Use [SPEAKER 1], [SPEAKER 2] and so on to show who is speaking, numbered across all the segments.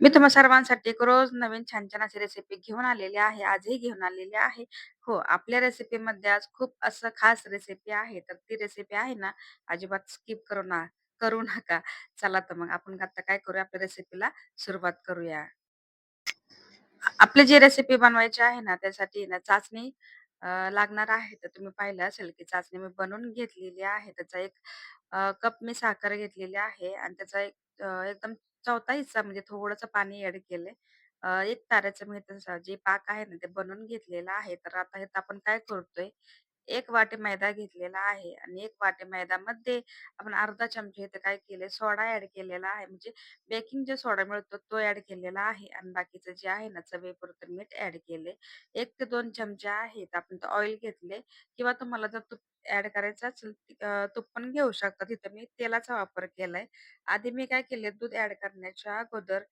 [SPEAKER 1] मी तुम्हा सर्वांसाठी एक रोज नवीन छान-छान अशी रेसिपी घेऊन आलेली आहे. आजही घेऊन आलेली आहे. हो, आपल्या रेसिपीमध्ये आज खूप असं खास रेसिपी आहे. तर ती रेसिपी आहे ना, अजिबात स्किप करू ना करू नका. चला तर मग आपण आता काय करूया, आपल्या रेसिपीला सुरुवात करूया. आपली जी रेसिपी बनवायची आहे ना, त्यासाठी ना चाचणी अ, लागणार आहे. तर तुम्ही पाहिलं असेल की चाचणी मी बनवून घेतलेली आहे. त्याचा एक अ, कप मी साखर घेतलेली आहे आणि त्याचा एक अ, एकदम चौथा हिस्सा म्हणजे थोडंसं पाणी ॲड केलंय. अ, 1 ताराचं मी जे पाक आहे ना, ते बनवून घेतलेलं आहे. तर आता हे आपण काय करतोय, 1 वाटी मैदा घेतलेला आहे आणि 1 वाटी मैद्यामध्ये आपण अर्धा चमचा इथे काय केलंय, सोडा ॲड केलेला आहे. म्हणजे बेकिंग जो सोडा मिळतो तो ॲड केलेला आहे आणि बाकीचं जे आहे ना चवीपुरतं मीठ ॲड केले. 1 ते 2 चमचे आहेत आपण ऑइल घेतले किंवा तुम्हाला जर तूप ॲड करायचं असेल तूप पण घेऊ शकता. तिथं मी तेलाचा वापर केलाय. आधी मी काय केले दूध ॲड करण्याच्या अगोदर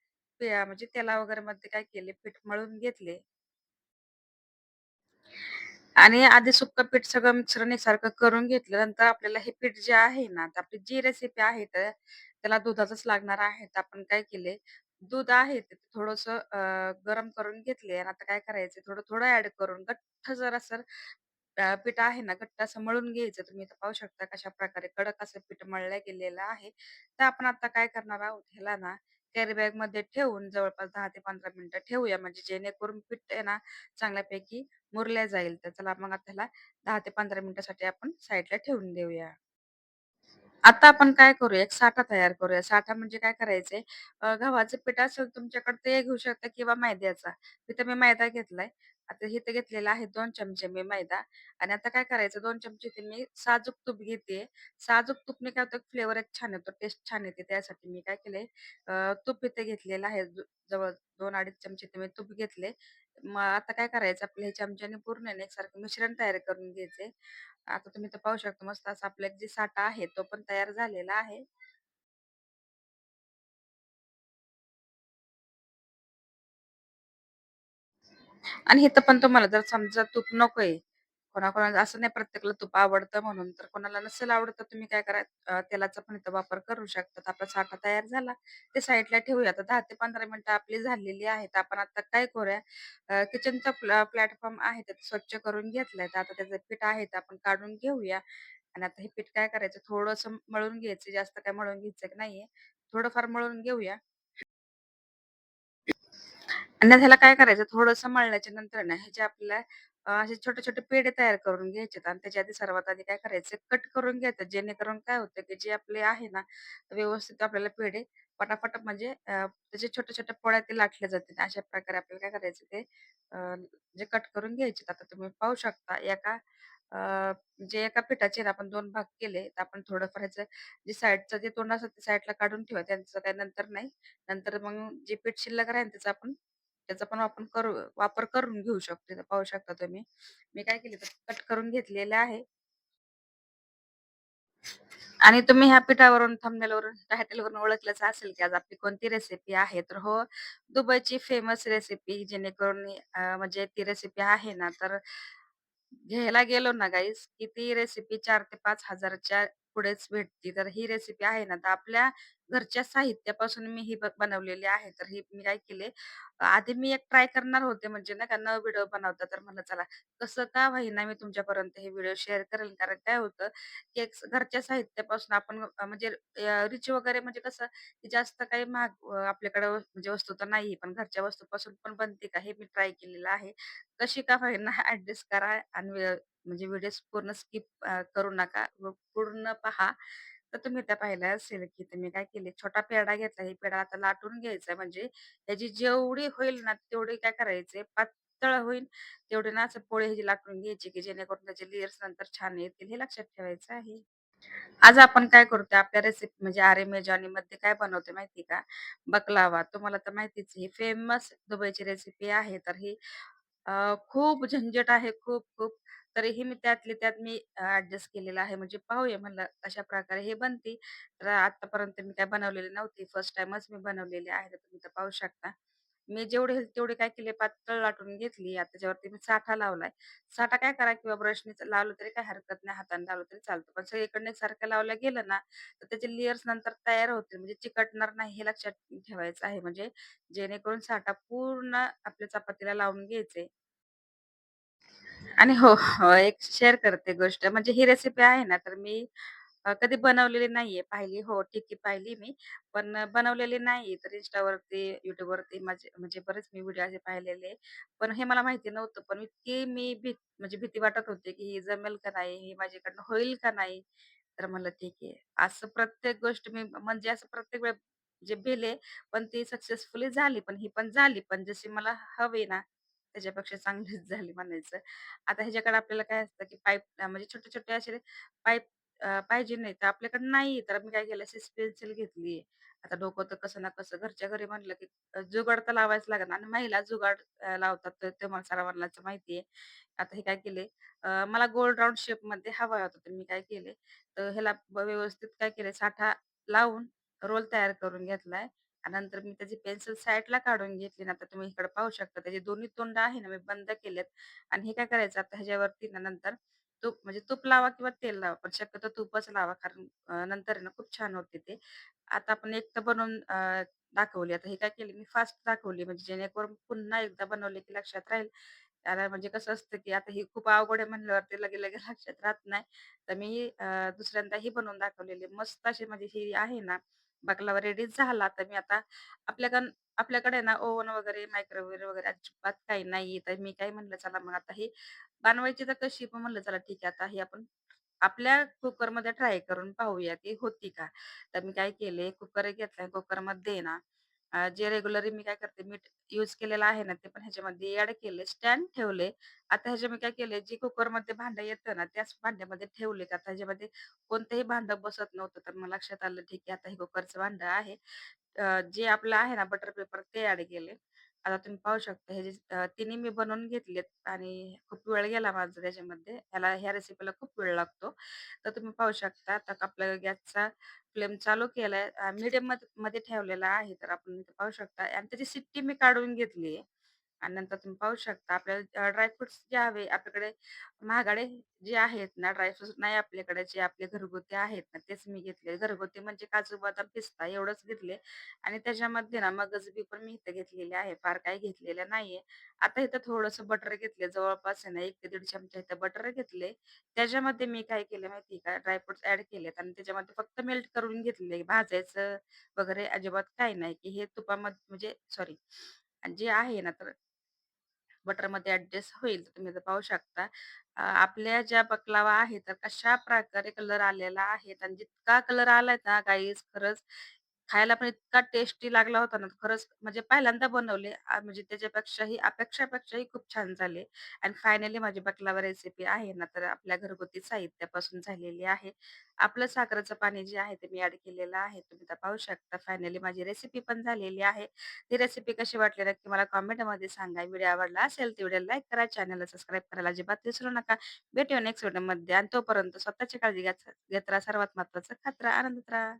[SPEAKER 1] ते म्हणजे तेला वगैरे मध्ये काय केले पीठ मळून घेतले. आणि आधी सुक्क पीठ सगळं मिश्रण सारखं करून घेतलं. नंतर आपल्याला हे पीठ जे आहे ना, आपली जी रेसिपी आहे तर त्याला दुधाचंच लागणार आहे. तर आपण काय केले, दूध आहे ते थोडस गरम करून घेतले आणि आता काय करायचं थोडं-थोडं ऍड करून घट्ट जरासं अ, पीठ आहे ना, घट्ट असं मळून घ्यायचं. तुम्ही इथं पाहू शकता कशा प्रकारे कडक असं पीठ मळलं गेलेलं आहे. तर आपण आता काय करणार आहोत, ह्याला ना कॅरी बॅगमध्ये ठेवून जवळपास 10 ते 15 मिनिटं ठेवूया. म्हणजे जेणेकरून पीठ आहे ना, चांगल्यापैकी मुरल्या जाईल. तर चला मग आता ह्याला 10 ते 15 मिनिटासाठी आपण साईडला ठेवून देऊया. आता आपण काय करूया, एक साठा तयार करूया. साठा म्हणजे काय करायचंय, अ, गव्हाचं पीठ असेल तुमच्याकडे ते घेऊ शकता किंवा मैद्याचा. इथं मी मैदा घेतलाय. आता इथे घेतलेला आहे 2 चमचे मी मैदा आणि आता काय करायचं 2 चमचे ते मी साजूक तूप घेतेय. साजूक तूपने काय होतं फ्लेवर एक छान येतो, टेस्ट छान येते. त्यासाठी मी काय केलंय, अ, तूप इथे घेतलेलं आहे. ज जवळ 2-2.5 चमचे ते मी तूप घेतले. मग आता काय करायचं आपल्या हे चमच्याने पूर्ण आहे एकसारखं मिश्रण तयार करून घ्यायचंय. आता तुम्ही तर पाहू शकता मस्त असा आपला एक जे साठा आहे तो पण तयार झालेला आहे. आणि इथं पण तुम्हाला जर समजा तूप नकोय, कोणाकोणाला असं नाही प्रत्येकाला तूप आवडतं म्हणून, तर कोणाला नसेल आवडत तर तुम्ही काय करा अ, तेलाचा पण इथं वापर करू शकतात आपला साठा तयार झाला, ते साईडला ठेवूया. आता दहा ते 15 मिनिटं आपली झालेली आहेत. आपण आता काय करूया किचनचा प्लॅ प्लॅटफॉर्म आहे ते स्वच्छ करून घेतलाय. तर आता त्याचं पीठ आहे ते आपण काढून घेऊया आणि आता हे पीठ काय करायचं थोडंसं मळून घ्यायचं, जास्त काय मळून घ्यायचं नाहीये. थोडंफार मळून घेऊया. आणि ह्याला काय करायचं थोडंसं मळल्याच्या नंतर ना ह्याचे आपल्याला अ, असे छोटे-छोटे पेढे तयार करून घ्यायचेत आणि त्याच्या आधी सर्वात आधी काय करायचं कट करून घ्यायचं जेणेकरून काय होतं, की जे आपले आहे ना व्यवस्थित आपल्याला पेढे पटापट म्हणजे अ, त्याचे छोट्या-छोट्या पोळ्या ते लाटल्या जातील. अशा प्रकारे आपल्याला काय करायचं ते अ, जे कट करून घ्यायचे. आता तुम्ही पाहू शकता एका अ, जे एका पिठाचे ना आपण दोन भाग केले, तर आपण थोडंफार ह्याचं जे साईडचं जे तोंड असतं ते साईडला काढून ठेवा. त्यांचं काही नंतर नाही. नंतर मग जे पीठ शिल्लक राहील त्याचं आपण त्याचा पण आपण करू वापर करून घेऊ शकतो. इथं पाहू शकता तुम्ही. मी काय केले तर कट करून घेतलेले आहे आणि तुम्ही ह्या पिठावरून थंबनेलवरून टायटलवरून ओळखलंच असेल, की आज आपली कोणती रेसिपी आहे. तर हो, दुबईची फेमस रेसिपी जेणेकरून म्हणजे ती रेसिपी आहे ना, तर घ्यायला गेलो ना गाईस की ती रेसिपी चार ते पाच हजारच्या पुढेच भेटती तर ही रेसिपी आहे ना, तर आपल्या घरच्या साहित्यापासून मी ही ब बनवलेली आहे. तर ही मी काय केले, आधी मी एक ट्राय करणार होते म्हणजे नाही का न व्हिडिओ बनवता. तर म्हणलं चला कसं का होईना मी तुमच्यापर्यंत हे व्हिडिओ शेअर करेल. कारण काय होतं, की एक घरच्या साहित्यापासून आपण अ, म्हणजे रिच वगैरे म्हणजे कसं, की जास्त काही महाग अ, आपल्याकडे म्हणजे वस्तू तर नाही पण घरच्या वस्तूपासून पण बनते का हे मी ट्राय केलेलं आहे. कशी का होईना ॲडजस्ट करा आणि म्हणजे व्हिडिओज पूर्ण स्किप अ, करू नका. पूर्ण पहा. तर तुम्ही त्या पाहिल्या असेल, की तुम्ही काय केले, छोटा पेढा घेतला. हे पेढा आता लाटून घ्यायचा म्हणजे त्याची जेवढी होईल ना, तेवढी काय करायचे पातळ होईल, तेवढी ना असं पोळी ह्याची लाटून घ्यायची, की जेणेकरून त्याचे लेयर्स नंतर छान येतील. हे लक्षात ठेवायचं आहे. आज आपण काय करतो आपल्या रेसिपी म्हणजे आरे मेजानीमध्ये काय बनवते माहिती का? बकलावा. तुम्हाला तर माहितीच आहे. ही फेमस दुबईची रेसिपी आहे. तर ही खूप झंझट आहे, खूप-खूप. तरीही मी त्यातल्या त्यात मी अ, ॲडजस्ट केलेलं आहे. म्हणजे पाहूया म्हणलं कशाप्रकारे हे बनते. तर आतापर्यंत मी काय बनवलेली नव्हती. फर्स्ट टाईमच मी बनवलेली आहे. तर तुम्ही तर पाहू शकता. मी जेवढे होईल तेवढे काय केले, पातळ लाटून घेतली. आता त्याच्यावरती मी साठा लावलाय. साठा काय करा किंवा ब्रशने लावलं तरी काही हरकत नाही, हाताने लावलं तरी चालतं. पण सगळीकडनं एकसारखं लावलं गेलं ना, तर त्याचे लेयर्स नंतर तयार होतील. म्हणजे चिकटणार नाही हे लक्षात ठेवायचं आहे. म्हणजे जेणेकरून साठा पूर्ण आपल्या चपातीला लावून घ्यायचे. आणि हो, हो, एक शेअर करते गोष्ट. म्हणजे ही रेसिपी आहे ना, तर मी अ, कधी बनवलेली नाहीये. पाहिली हो, ठीक आहे पाहिली मी. पण अ, बनवलेली नाही. तर Instaवरती, YouTubeवरती माझे म्हणजे बरेच मी व्हिडिओ असे पाहिलेले. पण हे मला माहिती नव्हतं. पण इतकी मी भी म्हणजे भीती वाटत होती, की हे जमेल का नाही? हे माझ्याकडनं होईल का नाही? तर म्हणलं ठीक आहे. असं प्रत्येक गोष्ट मी म्हणजे असं प्रत्येक वेळ जे भेले पण ती सक्सेसफुली झाली. पण ही पण झाली. पण जशी मला हवी ना, त्याच्यापेक्षा चांगलीच झाली म्हणायचं. आता ह्याच्याकडे आपल्याला काय असतं, की पाईप म्हणजे छोटे-छोटे असे पाईप अ, पाहिजे नाही. तर आपल्याकडे नाही. तर मी काय केलं, सिस पेन्सिल घेतली. आता डोकं तर कसं ना कसं घरच्या घरी म्हटलं, की जुगाड तर लावायच लागणार आणि महिला जुगाड अ, लावतात. तर ते मला सर्वांनाच माहिती आहे. आता हे काय केले, अ, मला गोल राउंड शेपमध्ये हवा होता. तर मी काय केले, तर ह्याला व्यवस्थित काय केले, साठा लावून रोल तयार करून घेतलाय. आणि नंतर मी त्याची पेन्सिल साईडला काढून घेतली ना, आता तुम्ही इकडे पाहू शकता. त्याचे दोन्ही तोंड आहे ना, मी बंद केलेत. आणि हे काय करायचं आता ह्याच्यावरती ना नंतर तूप म्हणजे तूप लावा किंवा तेल लावा. पण शक्यतो तूपच लावा. कारण नंतर ना खूप छान होते ते. आता आपण एक तर बनवून दाखवली. आता हे काय केली मी फास्ट दाखवली म्हणजे जेणेकरून पुन्हा एकदा बनवले की लक्षात राहील. त्याला म्हणजे कसं असतं, की आता ही खूप अवघड आहे म्हणल्यावर ते लगे-लगे लक्षात राहत नाही. तर मी दुसऱ्यांदा ही बनवून दाखवलेली. मस्त अशी म्हणजे ही आहे ना, बाकलावा रेडी झाला. तर मी आता आपल्याकडं आपल्याकडे ना ओव्हन वगैरे, मायक्रोवेव्ह वगैरे अजिबात काही नाही तर मी काय म्हणलं, चला मग आता हे बनवायची तर कशी? पण म्हणलं चला ठीक आहे, आता हे आपण आपल्या कुकरमध्ये ट्राय करून पाहूया, की होती का? तर मी काय केले, कुकर घेतलाय. कुकरमध्ये ना अ, जे रेग्युलरली मी काय करते, मीठ यूज केलेलं आहे ना, ते पण ह्याच्यामध्ये ॲड केले. स्टँड ठेवले. आता ह्याच्या मी काय केले, जे कुकरमध्ये भांडं येतं ना, त्याच भांड्यामध्ये ठेवले. आता ह्याच्यामध्ये कोणतंही भांडं बसत नव्हतं. तर मला लक्षात आलं, ठीक आहे, आता हे कुकरचं भांडं आहे. अ, जे आपलं आहे ना बटर पेपर ते ॲड केले. आता तुम्ही पाहू शकता हे जे अ, तिन्ही मी बनवून घेतलेत आणि खूप वेळ गेला माझा त्याच्यामध्ये. ह्याला ह्या रेसिपीला खूप वेळ लागतो. तर तुम्ही पाहू शकता आता आपला गॅसचा फ्लेम चालू केलाय. अ, मध्ये मध्ये ठेवलेला आहे. तर आपण इथे पाहू शकता आणि त्याची शिट्टी मी काढून घेतली आहे. आणि नंतर तुम्ही पाहू शकता आपल्याला ड्रायफ्रुट्स जे हवे आपल्याकडे महागडे जे आहेत ना, ड्रायफ्रुट्स नाही आपल्याकडे जे आपले घरगुती आहेत ना, तेच मी घेतले. घरगुती म्हणजे काजू, बदाम, पिस्ता एवढंच घेतले आणि त्याच्यामध्ये ना मगज बी पण मी इथं घेतलेले आहे. फार काही घेतलेलं नाहीये. आता इथं थोडंसं बटर घेतले. जवळपास आहे ना एक ते दीड चमचा इथं बटर घेतले. त्याच्यामध्ये मी काय केलं माहिती का, ड्रायफ्रुट्स ऍड केलेत आणि त्याच्यामध्ये फक्त मेल्ट करून घेतले. भाजायचं वगैरे अजिबात काही नाही, की हे तुपामध्ये म्हणजे सॉरी जे आहे ना, तर बटरमध्ये ऍडजस्ट होईल. तर तुम्ही पाहू शकता. आपल्या ज्या बकलावा आहेत, तर कशा प्रकारे कलर आलेला आहे आणि जितका कलर आलाय ना गाईज खरंच खायला पण इतका टेस्टी लागला होता ना, खरंच म्हणजे पहिल्यांदा बनवले अ, म्हणजे त्याच्यापेक्षाही अपेक्षापेक्षाही खूप छान झाले. आणि फायनली माझी बकलावा रेसिपी आहे ना, तर आपल्या घरगुती साहित्यापासून झालेली आहे. आपलं साखरेचं पाणी जे आहे ते मी ॲड केलेलं आहे. तुम्ही तर पाहू शकता. फायनली माझी रेसिपी पण झालेली आहे. ही रेसिपी कशी वाटली नक्की मला कमेंटमध्ये सांगा. व्हिडिओ आवडला असेल तर व्हिडिओला लाईक करा, चॅनलला सबस्क्राईब करायला अजिबात विसरू नका. भेटूया नेक्स्ट व्हिडिओमध्ये आणि तोपर्यंत स्वतःची काळजी घ्या. घेत राहा. सर्वात महत्त्वाचं खात राहा, आनंदात राहा.